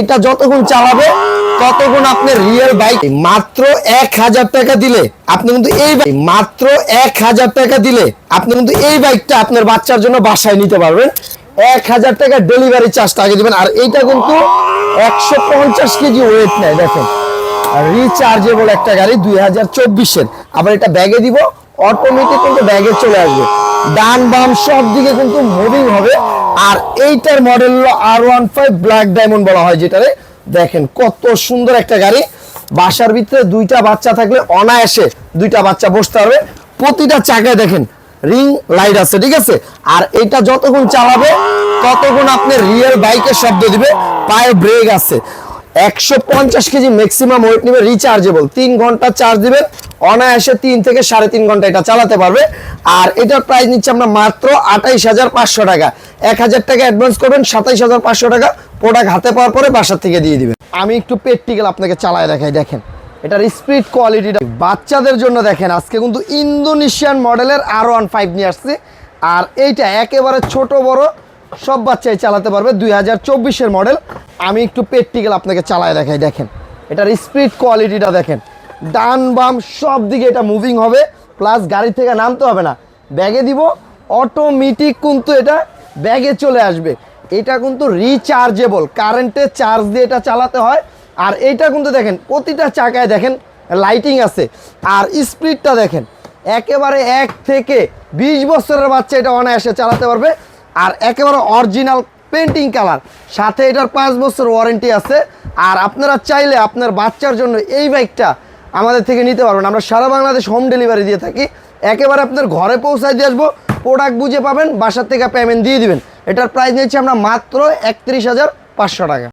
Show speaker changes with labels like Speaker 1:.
Speaker 1: এটা যতক্ষণ চালাবে ততক্ষণ আপনার রিয়েল বাইক মাত্র এক হাজার টাকা দিলে আপনি কিন্তু এই বাইক মাত্র এক হাজার টাকা দিলে আপনি কিন্তু এই বাইকটা আপনার বাচ্চার জন্য বাসায় নিতে পারবেন। এক হাজার টাকা ডেলিভারি চার্জটা আগে দিবেন। আর এইটা কিন্তু একশো পঞ্চাশ কেজি ওয়েট নেয়, দেখেন। রিচার্জেবল একটা গাড়ি দুই হাজার চব্বিশের। আবার এটা ব্যাগে দিব। অটোমেটিক কিন্তু ব্যাগে চলে আসবে। ডান বাম সব দিকে কিন্তু মুভিং হবে। আর এইটার মডেল হলো R one five black diamond বলা হয় যেটারে দেখেন কত সুন্দর একটা গাড়ি। বাসার ভিতরে দুইটা বাচ্চা থাকলে অনায়াসে দুইটা বাচ্চা বসতে পারবে। প্রতিটা চাকায় দেখেন রিং লাইট আছে, ঠিক আছে? আর এটা যতক্ষণ চালাবে, ততক্ষণ আপনি রিয়েল বাইকের শব্দ দিবে। পায়ে ব্রেক আছে। একশো পঞ্চাশ কেজি ম্যাক্সিমাম ওয়েট নেবে রিচার্জেবল তিন ঘণ্টা চার্জ দিবেন অনায়াসে তিন থেকে সাড়ে তিন ঘণ্টা এটা চালাতে পারবে। আর এটার প্রাইস নিচ্ছে আমরা মাত্র আঠাইশ হাজার পাঁচশো টাকা। এক হাজার টাকা অ্যাডভান্স করবেন, সাতাইশ হাজার পাঁচশো টাকা প্রোডাক্ট হাতে পাওয়ার পরে বাসার থেকে দিয়ে দিবেন। আমি একটু প্র্যাকটিক্যাল আপনাকে চালায় দেখাই, দেখেন। এটার স্পিড কোয়ালিটিটা বাচ্চাদের জন্য দেখেন, আজকে কিন্তু ইন্দোনেশিয়ান মডেলের আর ওয়ান ফাইভ নিয়ে আসছে। আর এইটা একেবারে ছোট, বড়, সব বাচ্চাই চালাতে পারবে দুই হাজার চব্বিশের মডেল আমি একটু প্র্যাকটিক্যাল আপনাকে চালায় দেখাই, দেখেন। এটার স্পিড কোয়ালিটিটা দেখেন। ডান বাম সব দিকে এটা মুভিং হবে প্লাস গাড়ি থেকে নামতে হবে না। ব্যাগে দিব অটোমেটিক কিন্তু এটা ব্যাগে চলে আসবে। এটা কিন্তু রিচার্জেবল কারেন্টে চার্জ দিয়ে এটা চালাতে হয়। আর এইটা কিন্তু দেখেন, প্রতিটা চাকায় দেখেন লাইটিং আছে। আর স্পিডটা দেখেন, একেবারে এক থেকে বিশ বছরের বাচ্চা এটা অনায়াসে চালাতে পারবে। আর একেবারে অরিজিনাল পেন্টিং কালার সাথে এটার পাঁচ বছর ওয়ারেন্টি আছে। আর আপনারা চাইলে আপনার বাচ্চার জন্য এই বাইকটা আমাদের থেকে নিতে পারবেন আমরা সারা বাংলাদেশ হোম ডেলিভারি দিয়ে থাকি। একেবারে আপনার ঘরে পৌঁছায় দিয়ে আসব প্রোডাক্ট বুঝে পাবেন, বাসার থেকে পেমেন্ট দিয়ে দিবেন। এটার প্রাইস নিচ্ছি আমরা মাত্র একত্রিশ হাজার পাঁচশো টাকা।